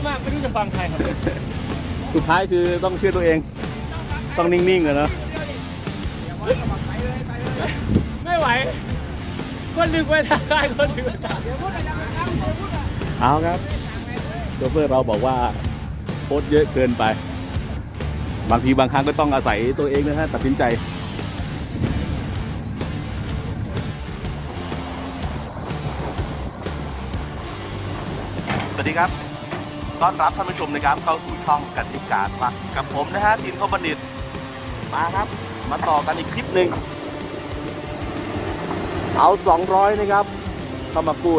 ษเยอะมาก ไม่รู้จะฟังใครครับสุดท้ายคือต้องเชื่อตัวเอง ต้องนิ่งๆอะเนอะไม่ไหว คนหนึ่งไปทางใต้คนหนึ่งไปทางเอาครับโชเฟอร์เราบอกว่าโพสต์เยอะเกินไป บางทีบางครั้งก็ต้องอาศัยตัวเองนะฮะตัดสินใจสวัสดีครับ ต้อนรับท่านผู้ชมนะครับเข้าสู่ช่องกติกาทรักกับผมนะฮะทีมข้าวบัณฑิตมาครับ มาต่อกันอีกคลิปหนึ่งเอา 200 นะครับ เข้ามากู้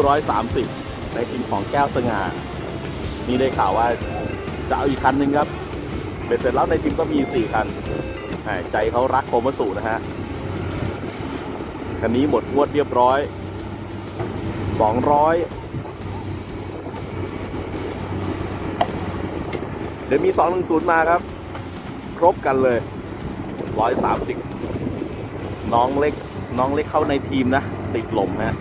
130 ในทีมของแก้วสง่านี่ได้ข่าวว่าจะเอาอีกคันหนึ่งครับเป็นเสร็จแล้วในทีมก็มี 4 คันใจเขารักโคมาสูนะฮะคันนี้หมดงวดเรียบร้อย 200 ดี๋ยวมี 210 มาครับ ครบกันเลย 130 น้องเล็ก น้องเล็กเข้าในทีมนะ ติดลมฮะ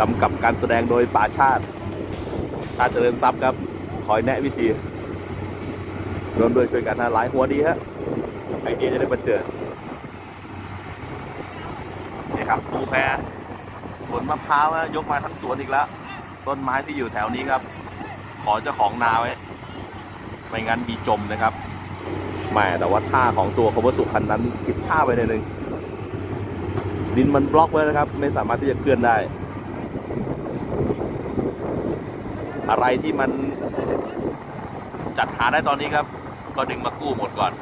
กำกับการแสดงโดยป่าชาติชาเจริญทรัพย์ครับ คอยแนะวิธีรวมด้วยช่วยกันนะหลายหัวดีฮะไอเดียจะได้มาเจอนี่ครับปูแพรสวนมะพร้าวฮะยกมาทั้งสวนอีกแล้ว ต้นไม้ที่อยู่แถวนี้ครับ ขอเจ้าของนาไว้ ไม่งั้นมีจมนะครับแม่แต่ว่าท่าของตัวคอมเบอร์สุคันนั้นผิดท่าไปหนอยหนึ่งดินมันบล็อกไว้นะครับ ไม่สามารถที่จะเคลื่อนได้ อะไรที่มันจัดหาได้ตอนนี้ครับ ก็ดึงมากู้หมดก่อน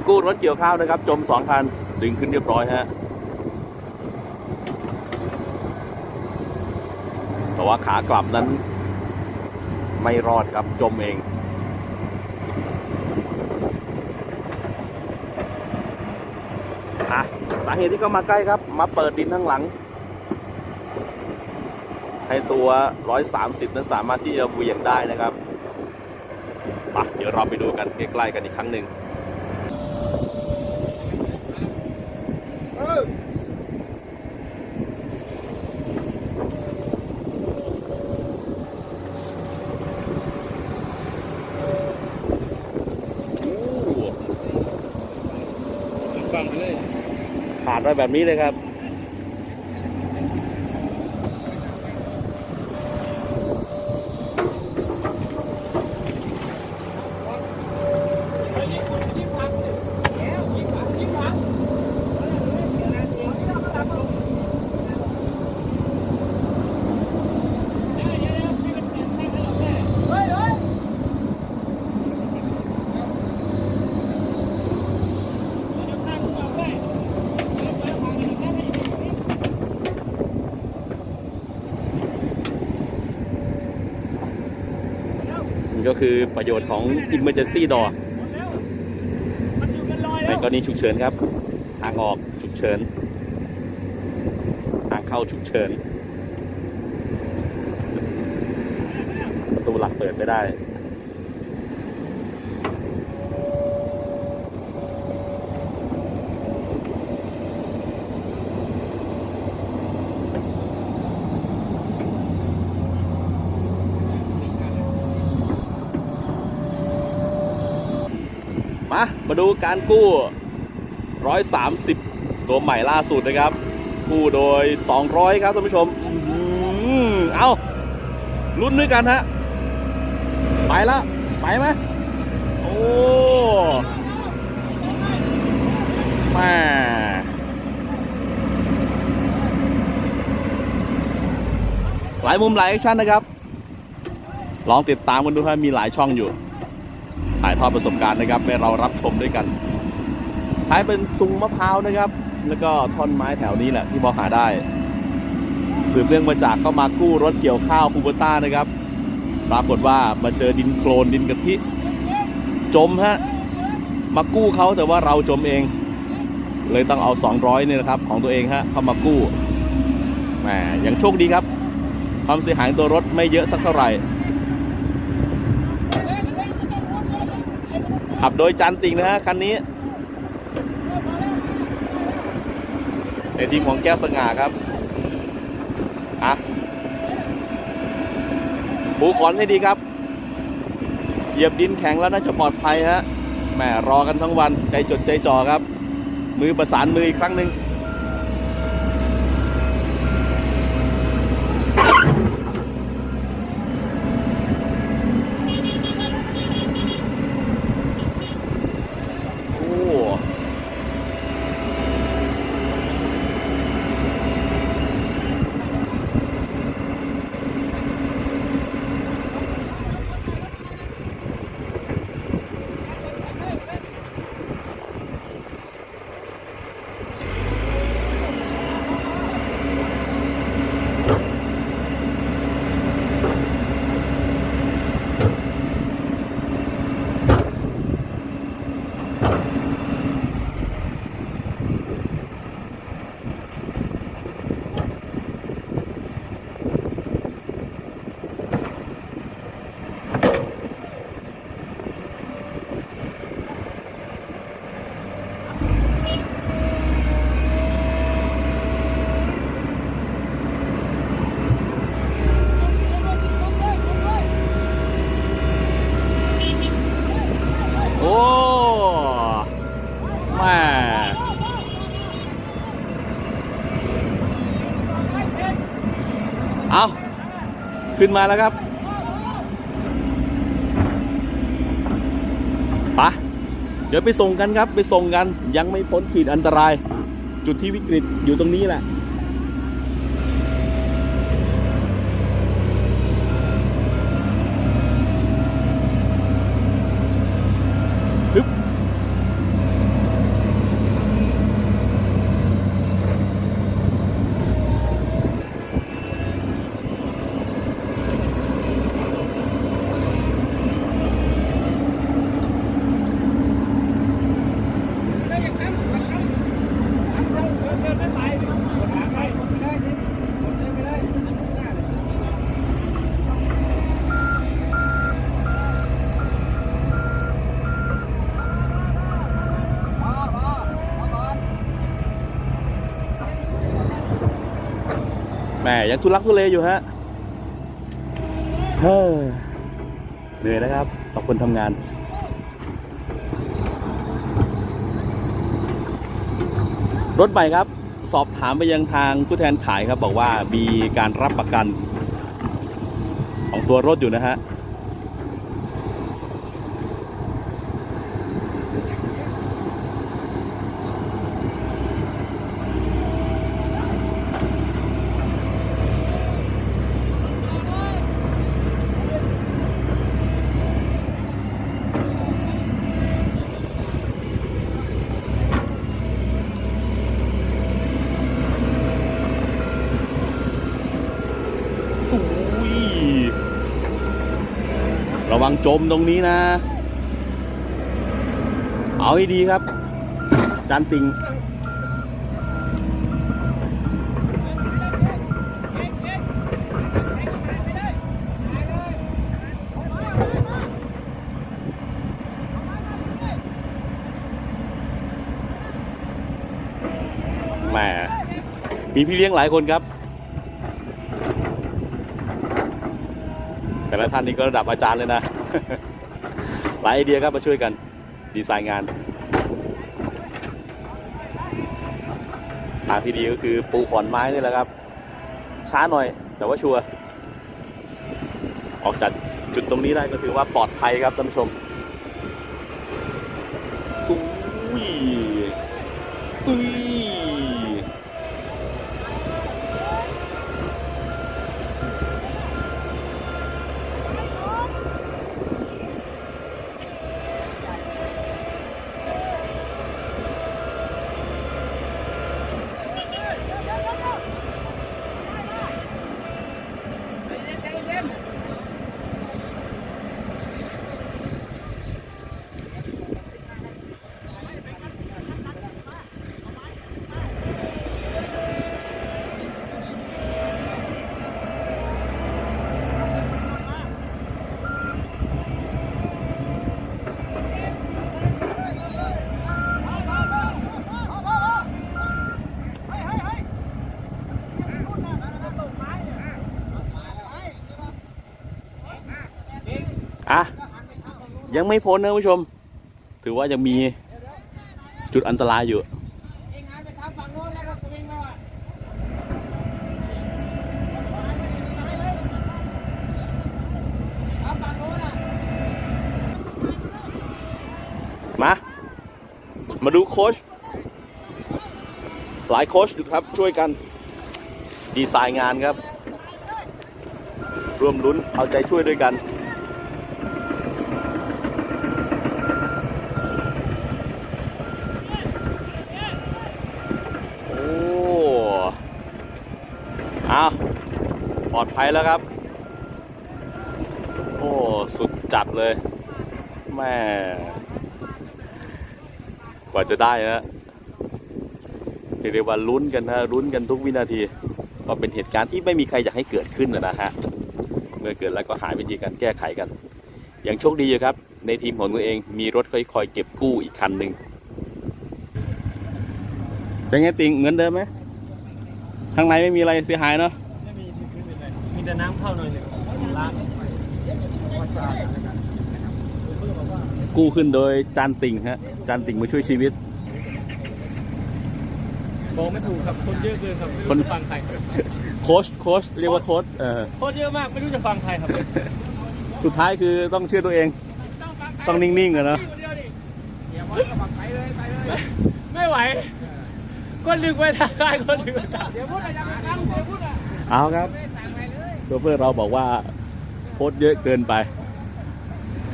มากู้รถเกี่ยวข้าวนะครับ จมสองคันดึงขึ้นเรียบร้อยฮะแต่ว่าขากลับนั้นไม่รอดครับจมเอง อะ สาเหตุที่เขามาใกล้ครับ มาเปิดดินข้างหลัง ให้ตัว 130 นั้นสามารถที่จะเหวี่ยงได้นะครับไปเดี๋ยวเราไปดูกันใกล้ๆกันอีกครั้งหนึ่งาดไว้แบบนี้เลยครับ ก็คือประโยชน์ของ Emergency Door ในกรณีฉุกเฉินครับ ทางออกฉุกเฉิน ทางเข้าฉุกเฉิน ประตูหลักเปิดไม่ได้ มาดูการกู้ 130 ตัวใหม่ล่าสุดนะครับ กู้โดย 200 ครับท่านผู้ชมอเอาลุ้นด้วยกันฮะ ไปละ ไปไหมโอ้แม่หลายมุมหลายแอคชั่นนะครับ ลองติดตามกันดูครับมีหลายช่องอยู่ ถ่ายทอดประสบการณ์นะครับให้เรารับชมด้วยกันท้ายเป็นซุงมะพร้าวนะครับ แล้วก็ท่อนไม้แถวนี้แหละที่พอหาได้ สืบเรื่องมาจากเข้ามากู้รถเกี่ยวข้าวคูโบต้านะครับ ปรากฏว่ามาเจอดินโคลนดินกะทิ จมฮะ มากู้เขาแต่ว่าเราจมเอง เลยต้องเอา 200เนี่ยนะครับ ของตัวเองฮะเข้ามากู้แหมยังโชคดีครับ ความเสียหายตัวรถไม่เยอะสักเท่าไหร่ ขับโดยจันติงนะฮะคันนี้ในทีมของแก้วสง่าครับอะปูขอนให้ดีครับ เหยียบดินแข็งแล้วน่าจะปลอดภัยฮะแหมรอกันทั้งวันใจจดใจจ่อครับ มือประสานมืออีกครั้งหนึ่ง โอ้ โอ้แม่เอา ขึ้นมาแล้วครับปะเดี๋ยวไปส่งกันครับ ไปส่งกันยังไม่พ้นขีดอันตราย จุดที่วิกฤตอยู่ตรงนี้แหละ แหม่ยังทุลักทุเลอยู่ฮะเฮ้อเหนื่อยนะครับต่อคนทำงาน รถใหม่ครับ สอบถามไปยังทางผู้แทนขายครับ บอกว่ามีการรับประกัน ของตัวรถอยู่นะฮะ อุ้ย ระวังจมตรงนี้นะ เอาให้ดีครับจานติงแหมมีพี่เลี้ยงหลายคนครับ แต่ละท่านนี้ก็ระดับอาจารย์เลยนะ หลายไอเดียครับมาช่วยกันดีไซน์งานทางที่ดีก็คือปูขอนไม้นี่แหละครับ ช้าหน่อยแต่ว่าชัวร์ออกจากจุดตรงนี้ได้ก็ถือว่าปลอดภัยครับท่านผู้ชม อะยังไม่พ้นนะคุณผู้ชม ถือว่ายังมีจุดอันตรายอยู่มา มาดูโค้ช หลายโค้ชดูครับช่วยกัน ดีไซน์งานครับ ร่วมลุ้นเอาใจช่วยด้วยกัน โอ้เอาปลอด ภัยแล้วครับ โอ้ สุดจัดเลยแม่กว่าจะได้นะเรียกได้ว่าลุ้นกันนะลุ้นกันทุกวินาที ก็เป็นเหตุการณ์ที่ไม่มีใครอยากให้เกิดขึ้นนะนะฮะเมื่อเกิดแล้วก็หาวิธีการแก้ไขกัน อย่างโชคดีอยู่ครับ ในทีมของตัวเองมีรถคอยคอยเก็บกู้อีกคันหนึ่งเป็นไงติงเหมือนเดิมไหมข้างในไม่มีอะไรเสียหายเนาะ เข้าหน่อยหนึ่งล้างกู้ขึ้นโดยจานติ่งฮะจานติ่งมาช่วยชีวิตบอกไม่ถูกครับคนเยอะเกินครับไม่คนรู้จะฟังใครโค้ชโค้ชเรียกว่าโค้ชเออคนเยอะมากไม่รู้จะฟังใครครับ สุดท้ายคือต้องเชื่อตัวเอง ต้องนิ่งๆอะเนาะไม่ไหวคนหนึ่งไปทางใต้คนหนึ่งไปทางเอาครับโชเฟอร์เราบอกว่าโค้ชเยอะเกินไป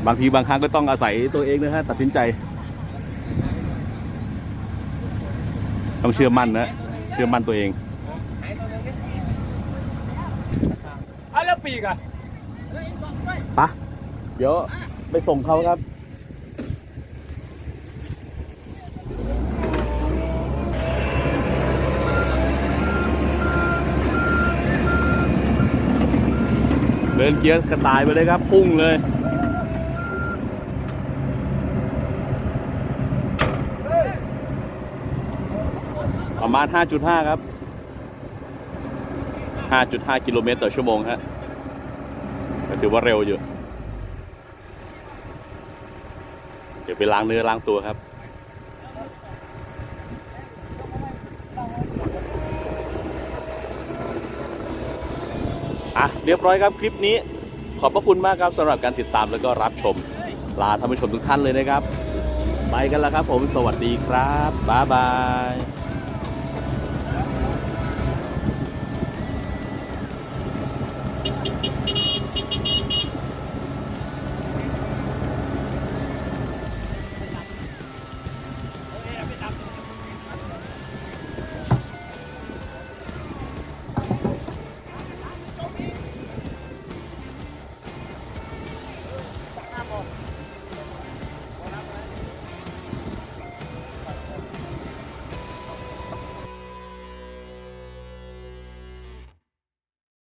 บางทีบางครั้งก็ต้องอาศัยตัวเองนะฮะตัดสินใจ ต้องเชื่อมั่นนะ เชื่อมั่นตัวเองอะแล้วปีกอะปะเดี๋ยวไปส่งเขาครับ ดินเกียร์กระต่ายไปเลยครับ พุ่งเลยประมาณ 5.5 ครับ 5.5 กิโลเมตรต่อชั่วโมงฮะก็ถือว่าเร็วอยู่ เดี๋ยวไปล้างเนื้อล้างตัวครับ อะเรียบร้อยครับคลิปนี้ ขอบพระคุณมากครับสำหรับการติดตามแล้วก็รับชม ลาท่านผู้ชมทุกท่านเลยนะครับ ไปกันแล้วครับผมสวัสดีครับบ๊ายบาย